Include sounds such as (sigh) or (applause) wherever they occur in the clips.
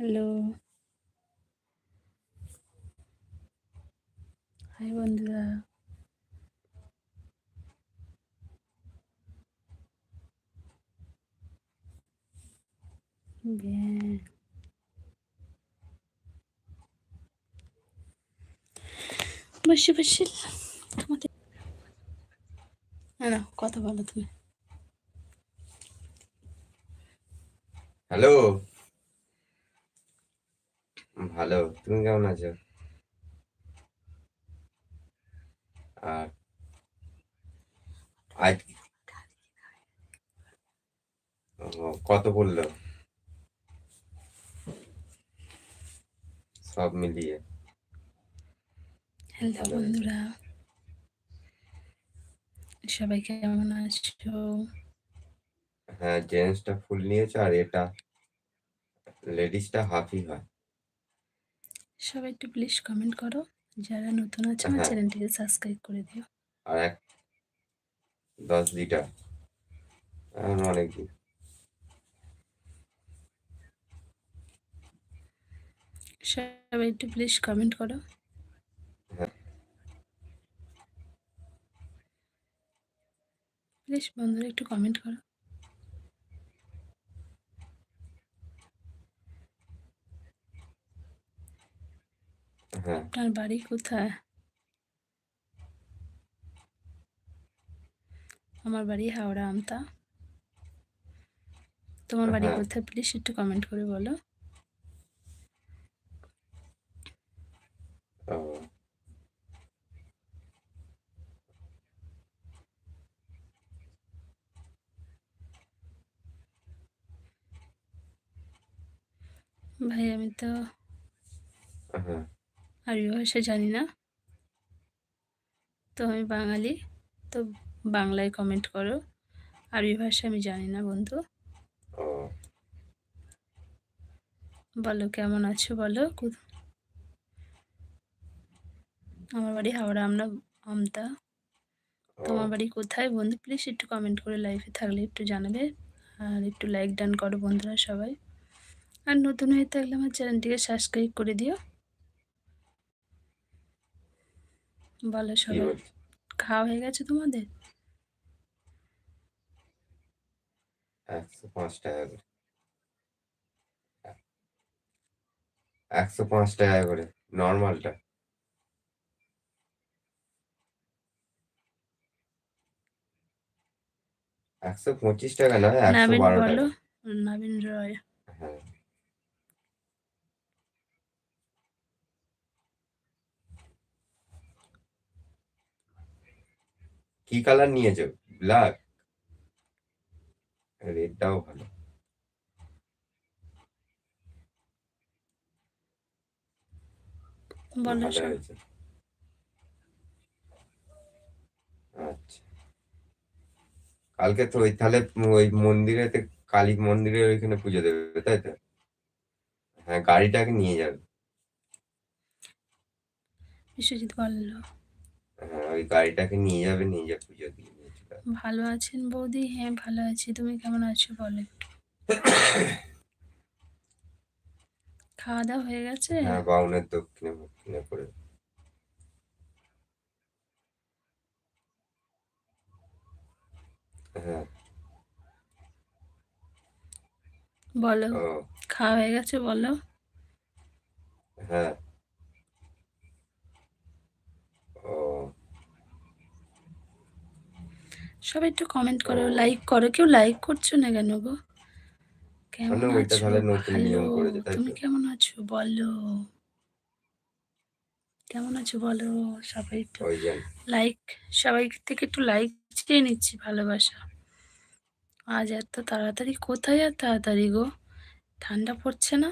Hello. High বন্ধুরা। Bien. বসে বসে। তোমাদের না কথা বলো তুমি। হ্যালো ভালো তুমি কেমন আছো? আর আজ কত বলল? সব মিলিয়ে। হ্যালো বন্ধুরা। সবাই কেমন আছো? হ্যাঁ জেন্টসটা ফুল নিয়েছো আর এটা লেডিসটা হাফই হয়। সবাই একটু প্লিজ কমেন্ট করো। যারা নতুন আছে আমার হ্যাঁ। চ্যানেলটিকে সাবস্ক্রাইব করে দিও। আর এক দশ লিটার অনেক দিন। সবাই একটু প্লিজ কমেন্ট করো। হ্যাঁ। প্লিজ বন্ধুরা একটু কমেন্ট করো। আপনার বাড়ি কোথায়? আমার বাড়ি হাওড়া আমতা। তোমার বাড়ি হ্যাঁ। কোথায় প্লিজ একটু কমেন্ট করে বলো। ভাই আমি তো হ্যাঁ। আরবি ভাষা জানি না। তো আমি বাঙালি, তো বাংলায় কমেন্ট করো। আরবি ভাষা আমি জানি না বন্ধু। বলো, কেমন আছো বলো? আমার বাড়ি হাওড়া, আমরা আমতা। তোমার বাড়ি কোথায় বন্ধু? প্লিজ একটু কমেন্ট করে লাইফে থাকলে একটু জানাবে। আর একটু লাইক ডান করো বন্ধুরা সবাই। আর নতুন হয়ে থাকলে আমার চ্যানেলটিকে সাবস্ক্রাইব করে দিও। বলো সবাই। খাওয়া হয়ে গেছে তোমাদের? একশো পাঁচ টাকা করে। একশো পাঁচ টাকা করে নর্মালটা। একশো পঁচিশ টাকা নয় একশো নাবিন বারো টাকা। নবীন রয় হ্যাঁ কি কালার নিয়েছো? ব্ল্যাক। রেডটাও ভালো। আচ্ছা। কালকে তো ওই তাহলে ওই মন্দিরেতে কালী মন্দিরের ওইখানে পুজো দেবে তাই তো? হ্যাঁ গাড়িটাকে নিয়ে যাবে। বিশ্বজিৎ বলল। হ্যাঁ ওই গাড়িটাকে নিয়ে যাবে নিয়ে যাবে পুজো দিয়ে। ভালো আছেন বৌদি? হ্যাঁ ভালো আছি। তুমি কেমন আছো বলো একটু? খাওয়া দাওয়া হয়ে গেছে? হ্যাঁ বাউনের দক্ষিণে দক্ষিণে করে হ্যাঁ। বলো। খাওয়া হয়ে গেছে বলো। হ্যাঁ ও সবাই একটু কমেন্ট করো লাইক করো। কেউ লাইক করছ না কেন গো? কেমন মানে আছো? ভালো। তুমি কেমন আছো? বলো। কেমন আছো বলো? সবাই একটু লাইক সবাই থেকে একটু লাইক চেয়ে নিচ্ছি ভালোবাসা। আজ এত তাড়াতাড়ি কোথায় আর তাড়াতাড়ি গো? ঠান্ডা পড়ছে না?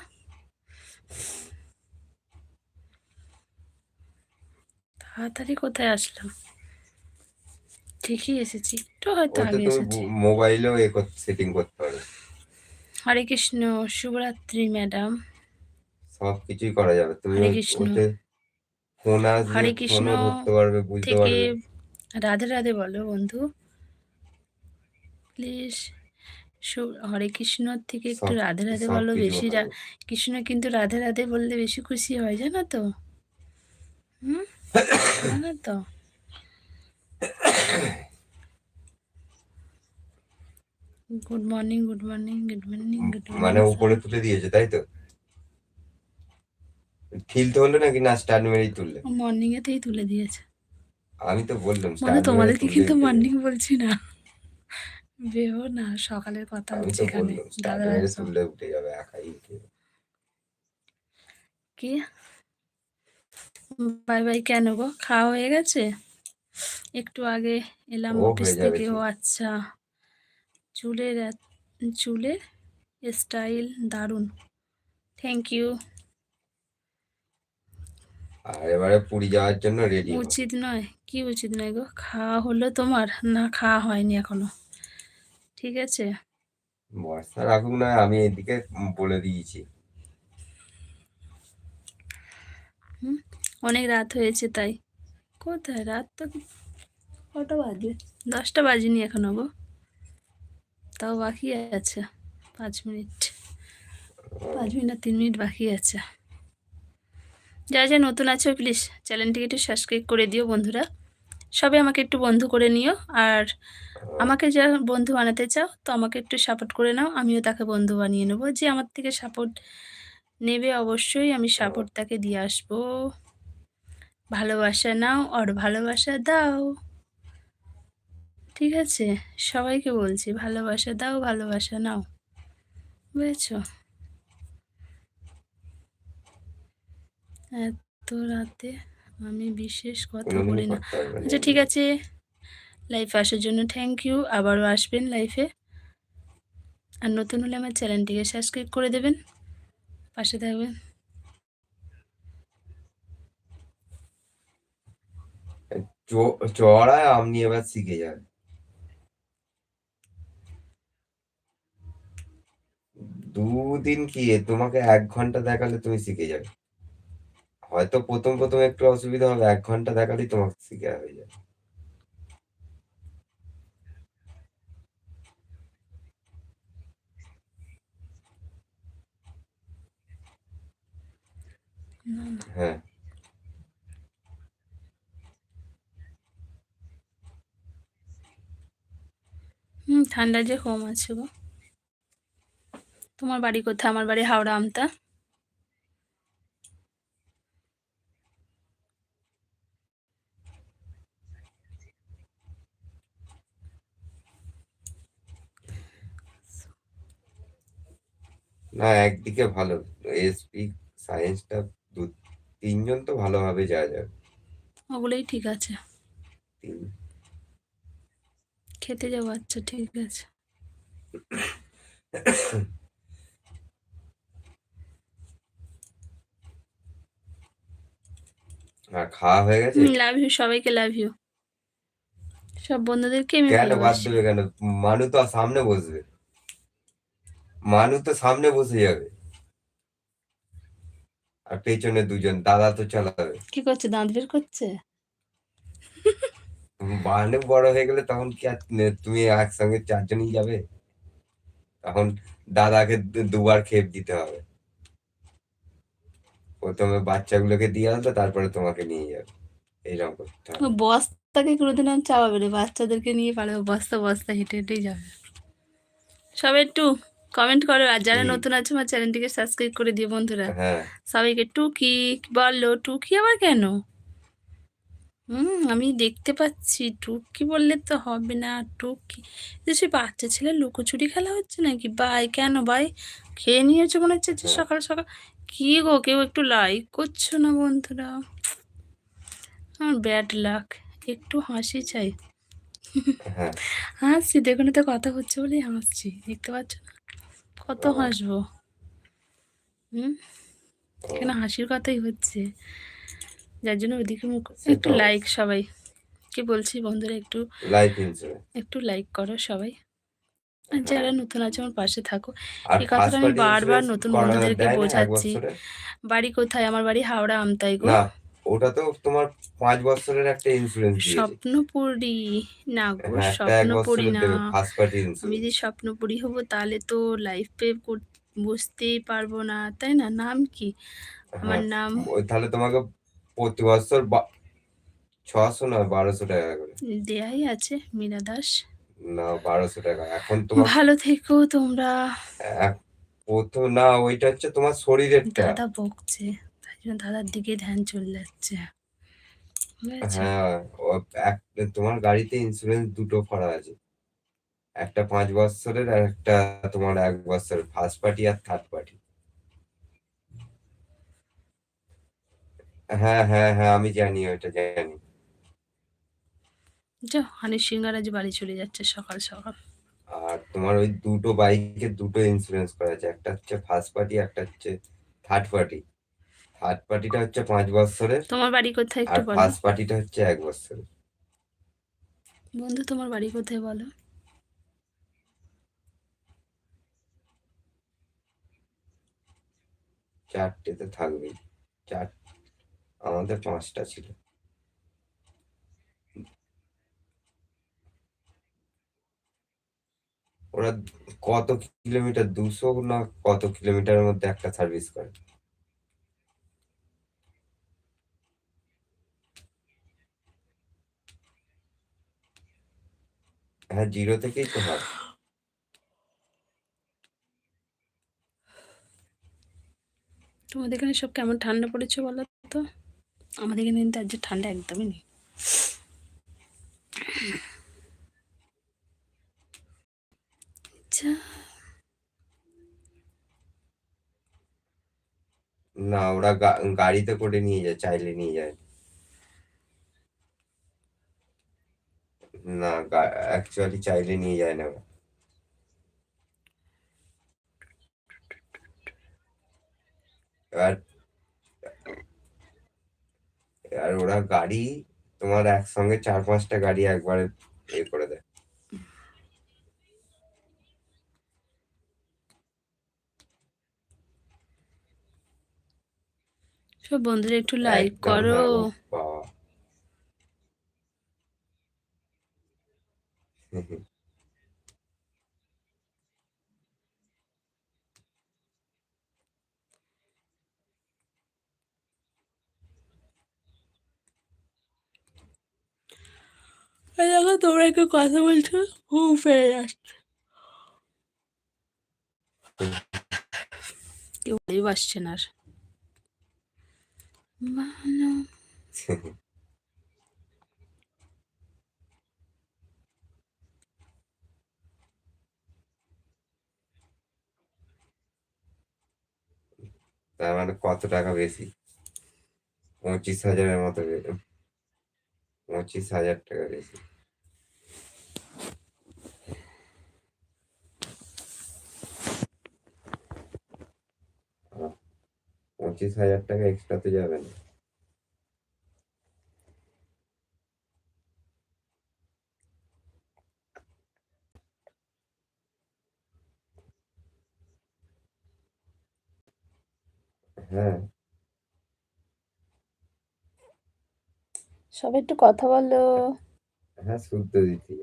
তাড়াতাড়ি কোথায় আসলাম? ঠিকই এসেছি। একটু হয়তো আগে এসেছি। মোবাইলেও এ সেটিং করতে পারো। হরে কৃষ্ণ শুভরাত্রি ম্যাডাম। সব কিছুই করা যাবে। তুমি হরে কৃষ্ণ। ফোন আসবে হরে কৃষ্ণ ধরতে পারবে বুঝতে পারবে। রাধে রাধে বলো বন্ধু। প্লিজ হরে কৃষ্ণর থেকে একটু রাধে রাধে বলো বেশি কৃষ্ণ কিন্তু রাধে রাধে বললে বেশি খুশি হয় জানো তো? হুম? (coughs) জানো তো? Good morning good morning good morning good মানে উপরে তুলে দিয়েছে তাই তো? ঠিলতে হলো নাকি? না মেরেই তুললে। মর্নিং এতেই তুলে দিয়েছে। আমি তো বললাম মানে তোমাদেরকে কিন্তু মর্নিং বলছি না। বেহো না সকালের কথা হচ্ছে এখানে। দাদা তুললে উঠে যাবে একাই উঠে কি? বাই বাই কেন গো? খাওয়া হয়ে গেছে? একটু আগে এলাম অফিস থেকে। ও আচ্ছা। চুলের চুলের স্টাইল দারুণ। থ্যাংক ইউ আর এবারে পুরী যাওয়ার জন্য রেডি উচিত নয়। কি উচিত নয় গো? খাওয়া হলো তোমার? না খাওয়া হয়নি এখনও। ঠিক আছে? বর্ষা রাখুক না আমি এদিকে বলে দিয়েছি। অনেক রাত হয়েছে তাই। কোথায়? রাত তো কটা বাজে? দশটা বাজেনি এখন গো। তাও বাকি আছে পাঁচ মিনিট। পাঁচ মিনিট না তিন মিনিট বাকি আছে। যা যা নতুন আছে প্লিজ চ্যানেলটিকে একটু সাবস্ক্রাইব করে দিও বন্ধুরা। সবাই আমাকে একটু বন্ধু করে নিও। আর আমাকে যা বন্ধু বানাতে চাও তো আমাকে একটু সাপোর্ট করে নাও। আমিও তাকে বন্ধু বানিয়ে নেব। যে আমার থেকে সাপোর্ট নেবে অবশ্যই আমি সাপোর্ট তাকে দিয়ে আসব। ভালোবাসা নাও আর ভালোবাসা দাও। ঠিক আছে? সবাইকে বলছি ভালোবাসা দাও ভালোবাসা নাও। বুঝেছ? এত রাতে আমি বিশেষ কথা বলি না। আচ্ছা ঠিক আছে। লাইফে আসার জন্য থ্যাংক ইউ আবারও আসবেন লাইফে। আর নতুন হলে আমার চ্যানেলটিকে সাবস্ক্রাইব করে দেবেন। পাশে থাকবেন। চড়ায় আপনি এবার শিখে যাবে। দুদিন কি তোমাকে এক ঘণ্টা দেখালে তুমি শিখে যাবে। হয়তো প্রথম প্রথম একটু অসুবিধা হবে, এক ঘণ্টা দেখালেই তোমাকে শিখে হয়ে যাবে। হ্যাঁ। হুম ঠান্ডা যে কম আছে গো। তোমার বাড়ি কোথায়? আমার বাড়ি হাওড়া আমতা। না একদিকে ভালো। এসপি সায়েন্সটা দু তিনজন তো ভালোভাবে যাওয়া যাবে। ওগুলোই ঠিক আছে। তিন খেতে যাব আচ্ছা ঠিক আছে। আর খাওয়া হয়ে গেছে? লাভ ইউ সবাইকে লাভ ইউ সব বন্ধুদেরকে আমি কেন বাদ দেবে কেন? মানু তো সামনে বসবে। মানু তো সামনে বসে যাবে। আর পেছনে দুজন দাদা তো চালাবে। কি করছে দাঁত বের করছে? বাহানে বড় হয়ে গেলে তখন কি আর তুমি একসঙ্গে চারজনই যাবে? তখন দাদাকে দুবার খেপ দিতে হবে। প্রথমে বাচ্চাগুলোকে দিয়ে আসবে তারপরে তোমাকে নিয়ে যাবে। এইরকম করতে হবে। বস্তাকে কোনোদিন আমি চাপাবে রে বাচ্চাদেরকে নিয়ে পারবে বস্তা বস্তা হেঁটে হেঁটেই যাবে। সবাই একটু কমেন্ট করো আর যারা নতুন আছে আমার চ্যানেলটিকে সাবস্ক্রাইব করে দিও বন্ধুরা। হ্যাঁ। সবাইকে টুকি বলল টুকি আবার কেন? হুম আমি দেখতে পাচ্ছি। টুকি বললে তো হবে না টুকি যে সে বাচ্চা ছেলে লুকোচুরি খেলা হচ্ছে নাকি? বাই কেন ভাই খেয়ে নিয়েছো মনে হচ্ছে যে হ্যাঁ। সকাল সকাল। কি গো কেউ একটু লাইক করছ না বন্ধুরা? আমার ব্যাড লাক একটু হাসি চাই। হ্যাঁ। হাসছি দেখুন তো কথা হচ্ছে বলেই হাসছি। দেখতে পাচ্ছ না? কত। হাসবো। হুম? এখানে হাসির কথাই হচ্ছে? যার জন্য ওদিকে মুখ একটু লাইক সবাই। কি বলছি বন্ধুরা একটু ইন্স্যুরেন্স একটু লাইক করো সবাই। যারা নতুন আছে আমার পাশে থাকো। এই কথাটা আমি বারবার নতুন বন্ধুদেরকে বোঝাচ্ছি। বাড়ি কোথায়? আমার বাড়ি হাওড়া আমতাই গো। ওটা তো তোমার পাঁচ বছরের একটা ইন্স্যুরেন্স স্বপ্নপুরী। না গো হ্যাঁ স্বপ্নপুরী না। আমি যদি স্বপ্নপুরী হব তাহলে তো লাইফে বুঝতেই পারব না। তাই না? নাম কি? আমার হ্যাঁ। নাম তাহলে তোমাকে প্রতি বছর ছশো না বারোশো টাকা করে। দেয়াই আছে মীরা দাস। না বারোশো টাকা। এখন তোমার ভালো থেকো তোমরা। প্রথম না ওইটা হচ্ছে তোমার শরীরেরটা। দাদা বকছে তাই জন্য দাদার দিকে ধ্যান চলে যাচ্ছে। হ্যাঁ তোমার গাড়িতে ইন্স্যুরেন্স দুটো করা আছে। একটা পাঁচ বছরের আর একটা তোমার এক বছরের ফার্স্ট পার্টি আর থার্ড পার্টি হ্যাঁ হ্যাঁ হ্যাঁ আমি জানি ওইটা জানি। যাও হানি সিঙ্গার আজ বাড়ি চলে যাচ্ছে সকাল সকাল। আর তোমার ওই দুটো বাইকের দুটো ইন্স্যুরেন্স করা আছে। একটা হচ্ছে ফার্স্ট পার্টি একটা হচ্ছে থার্ড পার্টি থার্ড পার্টিটা হচ্ছে পাঁচ বছরের। তোমার বাড়ি কোথায় একটু বলো। ফার্স্ট পার্টিটা হচ্ছে এক বছরের। বন্ধু তোমার বাড়ি কোথায় বলো? চারটেতে থাকবেই চার আমাদের পাঁচটা ছিল। ওরা কত কিলোমিটার, দুশো না কত কিলোমিটারের মধ্যে একটা সার্ভিস করে? হ্যাঁ জিরো থেকেই তো হয়। তোমাদের এখানে সব কেমন ঠান্ডা পড়েছে বলো তো? আমাদের এখানে কিন্তু আজ ঠান্ডা একদমই নেই। না, ওরা গাড়িতে করে নিয়ে যায়, চাইলে নিয়ে যায়। না অ্যাকচুয়ালি চাইলে নিয়ে যায় না ওরা। এবার আর ওরা গাড়ি তোমার একসঙ্গে চার পাঁচটা গাড়ি একবারে এ করে দেয়। সব বন্ধুরা একটু লাইক করো হ্যাঁ, ও বাবা এই দেখো তোমরা একটু কথা বলছো? ঘুম ফেরে যাচ্ছে কেউ লাইভ আসছে না আর। ভালো তার মানে কত টাকা বেশি? পঁচিশ হাজারের মতো পঁচিশ হাজার টাকা বেশি। পঁচিশ হাজার টাকা এক্সট্রা তো যাবে না। হ্যাঁ। সবাই একটু কথা বলো। হ্যাঁ শুদ্ধ দিতে।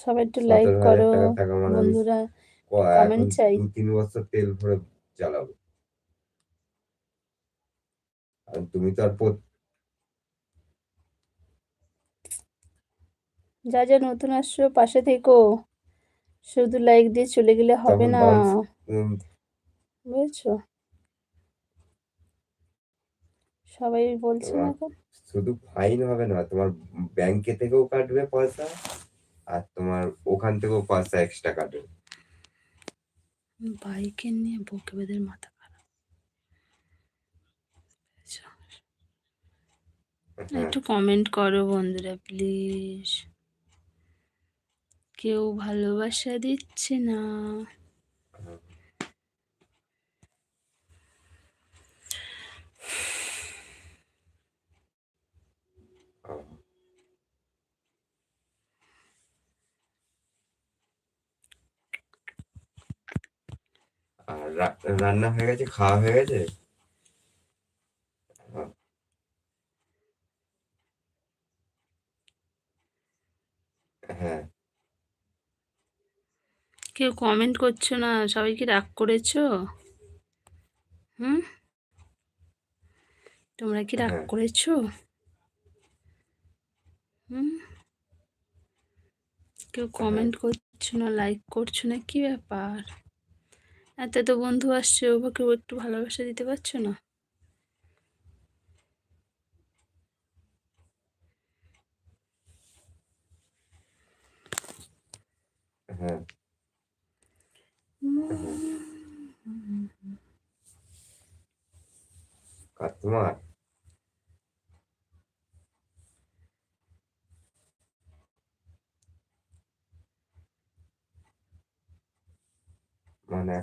সবাই একটু লাইক করো বন্ধুরা। ক- চাই। দু তিন বছর তেল ভরে চালাবো আর তুমি তো আর যা যা নতুন আসছো পাশে থেকো। শুধু লাইক দিয়ে চলে গেলে হবে না। বুঝেছ? সবাই বলছে না শুধু ফাইন হবে না তোমার ব্যাংকে থেকেও কাটবে পয়সা আর তোমার ওখান থেকেও পয়সা এক্সট্রা কাটবে। বাইকে নিয়ে বকে বেদের মাথা খারাপ। হ্যাঁ। একটু কমেন্ট করো বন্ধুরা প্লিজ কেউ ভালোবাসা দিচ্ছে না। আর রান্না হয়ে গেছে খাওয়া হয়ে গেছে? হ্যাঁ। কেউ কমেন্ট করছ না? সবাই কি রাগ করেছ? হুম? তোমরা কি রাগ হ্যাঁ। করেছ? হুম? কেউ কমেন্ট করছ না লাইক করছ না? কি ব্যাপার? এত তো বন্ধু আসছে ওকে একটু ভালোবাসা দিতে পারছ না? হ্যাঁ। মানে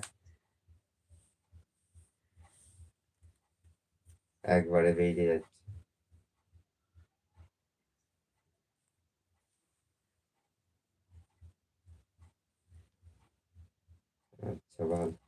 একবারে বেরিয়ে যাচ্ছে। আচ্ছা ভালো।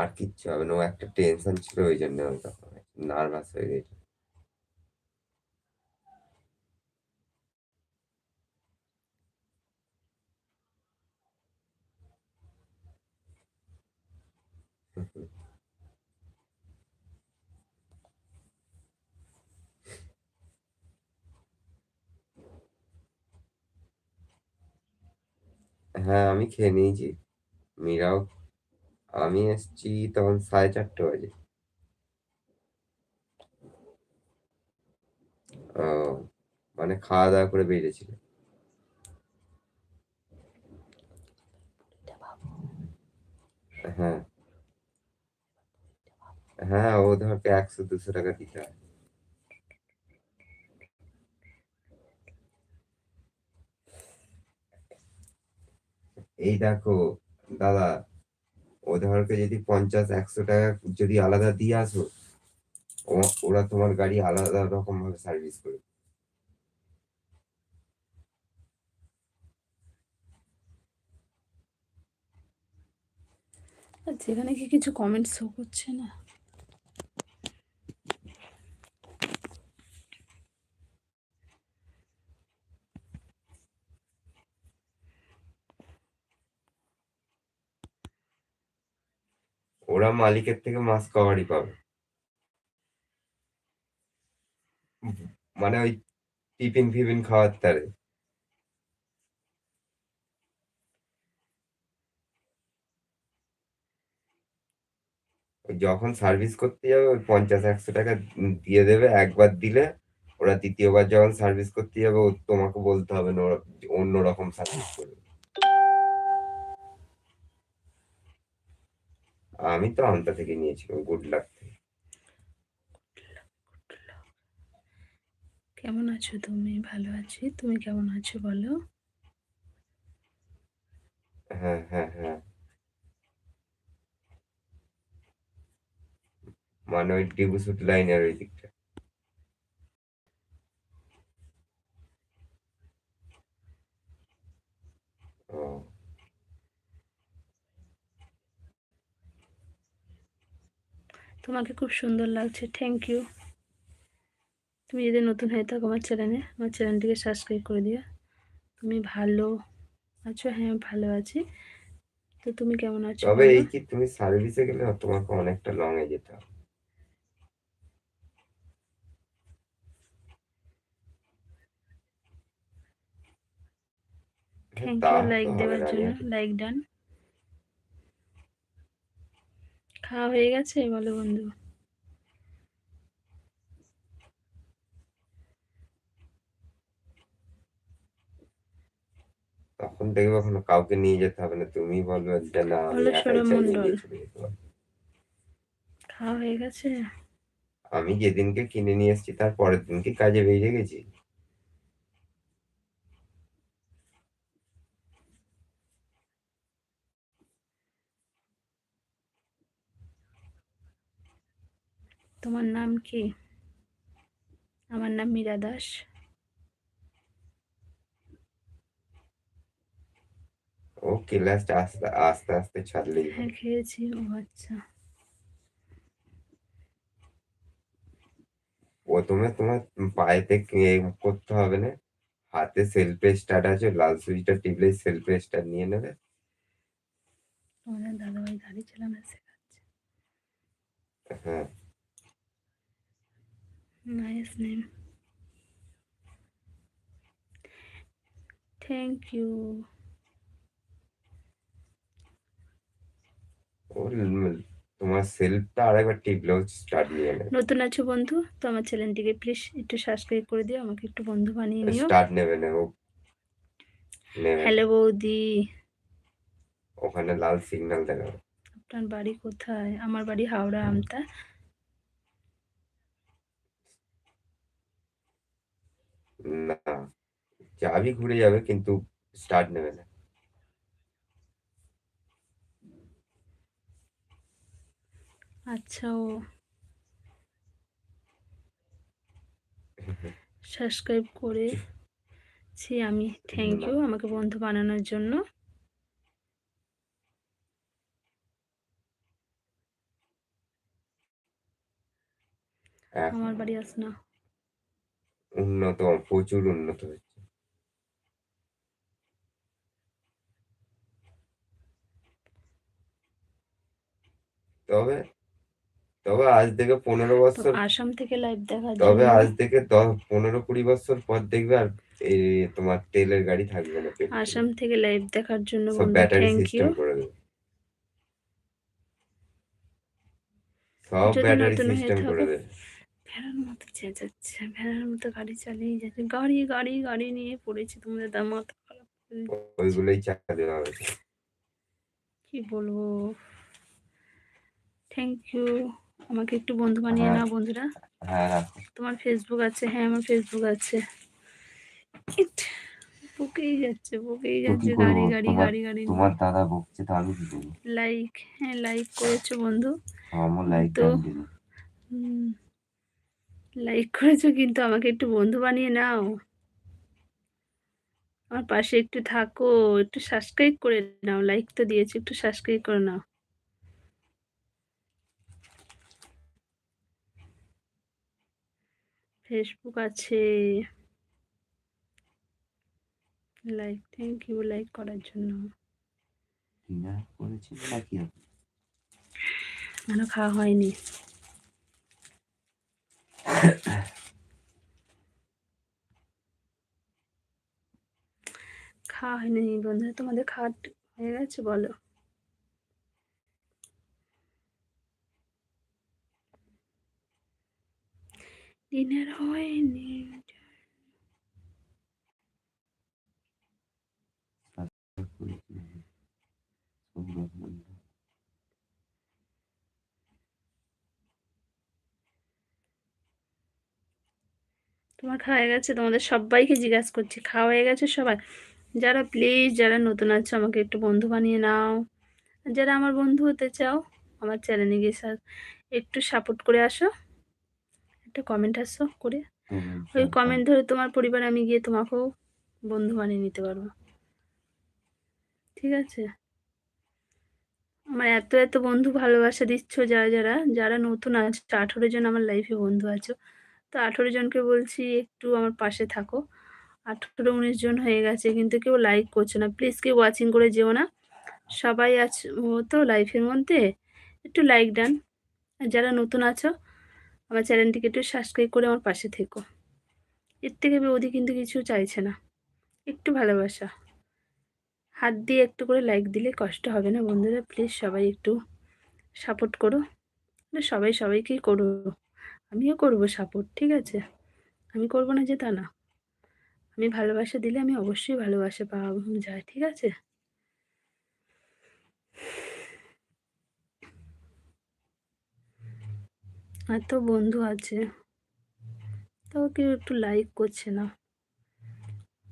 আর কিচ্ছু হবে না। ও একটা টেনশন ছিল ওই জন্য নার্ভাস হয়ে গেছি। হ্যাঁ আমি খেয়ে নিয়েছি। মীরাও আমি এসছি তখন সাড়ে চারটে বাজে। ও মানে খাওয়া দাওয়া করে বেরিয়েছিল। হ্যাঁ। হ্যাঁ ও ধরকে একশো দুশো টাকা দিতে হয়। এই দেখো দাদা ও ধরকে যদি পঞ্চাশ, একশো টাকা যদি আলাদা দিয়ে আসো ওরা তোমার গাড়ি আলাদা রকম ভাবে সার্ভিস করে যেখানে কি কিছু কমেন্ট শো করছে না ওরা মালিকের থেকে মাস কভারই পাবে। মানে ওই টিফিন ফিফিন খাওয়ার তারে। যখন সার্ভিস করতে যাবে, ওই পঞ্চাশ একশো টাকা দিয়ে দেবে, একবার দিলে ওরা দ্বিতীয়বার যখন সার্ভিস করতে যাবে তোমাকে বলতে হবে না, ওরা অন্য রকম সার্ভিস করবে। আমি তো আমতা থেকে নিয়েছি গুড লাক থেকে। কেমন আছো তুমি? ভালো আছি। তুমি কেমন আছো বলো? হ্যাঁ হ্যাঁ হ্যাঁ। মানে ওই ডিবুসুট লাইনের ওই দিকটা ও তোমাকে খুব সুন্দর লাগছে থ্যাংক ইউ তুমি যদি নতুন হয়ে থাকো আমার চ্যানেলে আমার চ্যানেলটিকে সাবস্ক্রাইব করে দিও। তুমি ভালো আছো? হ্যাঁ ভালো আছি। তো তুমি কেমন আছো তবে এই কি তুমি সার্ভিসে গেলে তোমাকে অনেকটা লং এ যেতে হবে। থ্যাংক ইউ লাইক দেওয়ার জন্য লাইক ডান খাওয়া হয়ে গেছে? বলো বন্ধু। তখন দেখবে ওখানে কাউকে নিয়ে যেতে হবে না তুমি বলবে যে না আমি একাই সৌরভ নিয়ে চলে যেতে পারব। খাওয়া হয়ে গেছে? আমি যেদিনকে কিনে নিয়ে এসেছি তার পরের দিনকে কাজে বেরিয়ে গেছি? তোমার নাম কি? আমার নাম মীরা দাস। ও ক্লাসটা আস্তে আস্তে আস্তে ছাড়লেই হ্যাঁ খেয়েছি। ও আচ্ছা। প্রথমে তোমার পায়েতে করতে হবে না? হাতে সেলফ স্টার্ট আছে লাল সুইচটা টিপলে সেলফ স্টার্ট নিয়ে নেবে। দাদাভাই চালানো শেখাচ্ছে। হ্যাঁ। তোমার সেলফটা আরেকবার টিপলেও স্টার্ট নিয়ে নেবে নতুন আছো বন্ধু তো আমার চ্যানেলটিকে প্লিজ একটু সাবস্ক্রাইব করে দিও আমাকে একটু বন্ধু বানিয়ে নিও। স্টার্ট নেবে না নেবে। না। হ্যালো বৌদি। ওখানে লাল সিগন্যাল দেখাবে। আপনার বাড়ি কোথায়? আমার বাড়ি হাওড়া আমতা। না চাবি ঘুরে যাবে কিন্তু স্টার্ট নেবে না। আচ্ছা ও। (laughs) সাবস্ক্রাইব করেছি আমি। থ্যাংক ইউ আমাকে বন্ধু বানানোর জন্য। আমার বাড়ি আস না। উন্নত প্রচুর উন্নত হচ্ছে তবে তবে আজ থেকে পনেরো বছর আসাম থেকে লাইভ দেখার তবে আজ থেকে দশ পনেরো কুড়ি বছর পর দেখবে আর এই তোমার তেলের গাড়ি থাকবে না আসাম থেকে লাইভ দেখার জন্য সব ব্যাটারি সিস্টেম করে দেবে। সব ব্যাটারি সিস্টেম করে দেবে। ভেড়ার মতো চেঁচাচ্ছে ভেড়ার মতো গাড়ি চালিয়ে যাচ্ছে। গাড়ি গাড়ি গাড়ি নিয়ে পড়েছি তোমাদের দাম মাথা খারাপ ওইগুলোই চাকা দেওয়া হবে কি বলব? থ্যাংক ইউ আমাকে একটু বন্ধু বানিয়ে হ্যাঁ। নাও বন্ধুরা। হ্যাঁ তোমার ফেসবুক আছে? হ্যাঁ আমার ফেসবুক আছে। বকেই যাচ্ছে বকেই যাচ্ছে। গাড়ি গাড়ি গাড়ি গাড়ি তোমার দাদা বকছে তো আমি কি লাইক হ্যাঁ লাইক করেছ বন্ধু। আমার লাইক তো- লাইক করেছ কিন্তু আমাকে একটু বন্ধু বানিয়ে নাও। আমার পাশে একটু থাকো একটু সাবস্ক্রাইব করে নাও লাইক তো দিয়েছ একটু সাবস্ক্রাইব করে নাও। ফেসবুক আছে। লাইক থ্যাংক ইউ লাইক করার জন্য। এখনও খাওয়া হয়নি। খাওয়া হয়নি বন্ধুরা তোমাদের খাওয়া হয়ে গেছে বলো। ডিনার হয়নি। তোমার খাওয়া হয়ে গেছে তোমাদের সবাইকে জিজ্ঞাসা করছি খাওয়া হয়ে গেছে সবাই যারা প্লিজ যারা নতুন আছো আমাকে একটু বন্ধু বানিয়ে নাও। যারা আমার বন্ধু হতে চাও আমার চ্যানেলে গিয়ে সা- একটু সাপোর্ট করে আসো। একটা কমেন্ট আসো করে। ওই কমেন্ট ধরে তোমার পরিবারে আমি গিয়ে তোমাকেও বন্ধু বানিয়ে নিতে পারব। ঠিক আছে? আমার এত এত বন্ধু ভালোবাসা দিচ্ছ যারা যারা যারা নতুন আছো আঠেরো জন আমার লাইফে বন্ধু আছো। তো আঠেরো জনকে বলছি একটু আমার পাশে থাকো। আঠেরো উনিশ জন হয়ে গেছে, কিন্তু কেউ লাইক করছে না। প্লিজ কেউ ওয়াচিং করে যেও না। সবাই আছে তো লাইফের মধ্যে। একটু লাইক ডান আর যারা নতুন আছো, আমার চ্যানেলটিকে একটু সাবস্ক্রাইব করে আমার পাশে থেকো। এর থেকে অধিক কিন্তু কিছু চাইছে না। একটু ভালোবাসা। হাত দিয়ে একটু করে লাইক দিলে কষ্ট হবে না বন্ধুরা। প্লিজ সবাই একটু সাপোর্ট করো। সবাই সবাইকেই করো আমিও করব সাপোর্ট ঠিক আছে? আমি করব না যে তা না। আমি ভালোবাসা দিলে আমি অবশ্যই ভালোবাসা পাওয়া যায় ঠিক আছে? এত বন্ধু আছে। তাও কেউ একটু লাইক করছে না।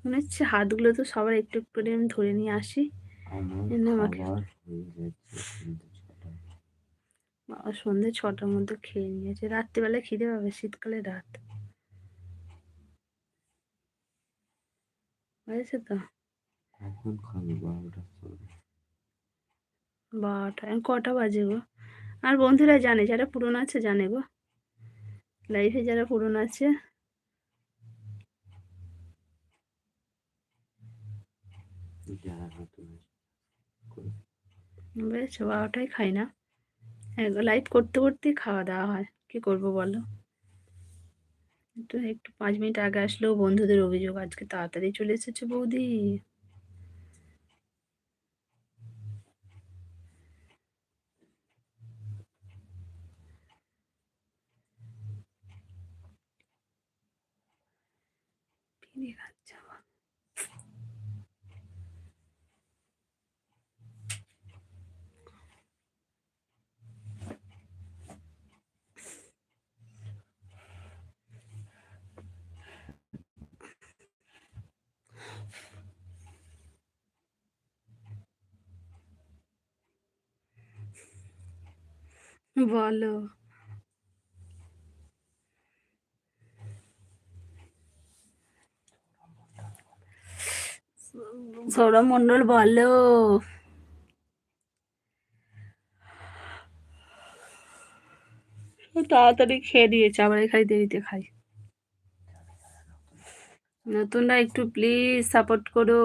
মনে হচ্ছে হাতগুলো তো সবার একটু একটু করে আমি ধরে নিয়ে আসি। আমাকে- সন্ধ্যে ছটার মধ্যে খেয়ে নিয়েছে। রাত্রিবেলায় খিদে পাবে শীতকালে রাত। হয়েছে তো? খাবে বারোটা কটা বাজে গো? আর বন্ধুরা জানে যারা পুরনো আছে জানে গো? লাইফে যারা পুরনো আছে বুঝেছ বারোটায় খাই না। লাইভ করতে করতে খাওয়া দাওয়া হয়। কি করব বলো? একটু একটু পাঁচ মিনিট আগে আসলেও বন্ধুদের অভিযোগ, আজকে তাড়াতাড়ি চলে এসেছে বৌদি। বলো। সৌরভ মন্ডল বলো। তাড়াতাড়ি খেয়ে দিয়েছে, আবার এখানে দেরিতে খাই নতুনরা একটু প্লিজ সাপোর্ট করো।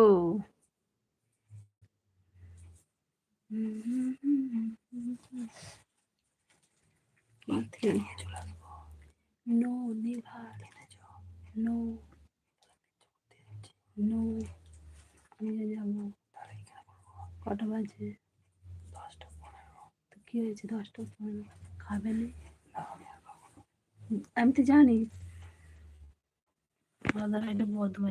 No never. নো। নো আমি যাব। কটা বাজে? দশটা পনেরো। তো কি হয়েছে দশটা পনেরো? খাবে না। আমি তো জানি। দাদা এটা বদমাই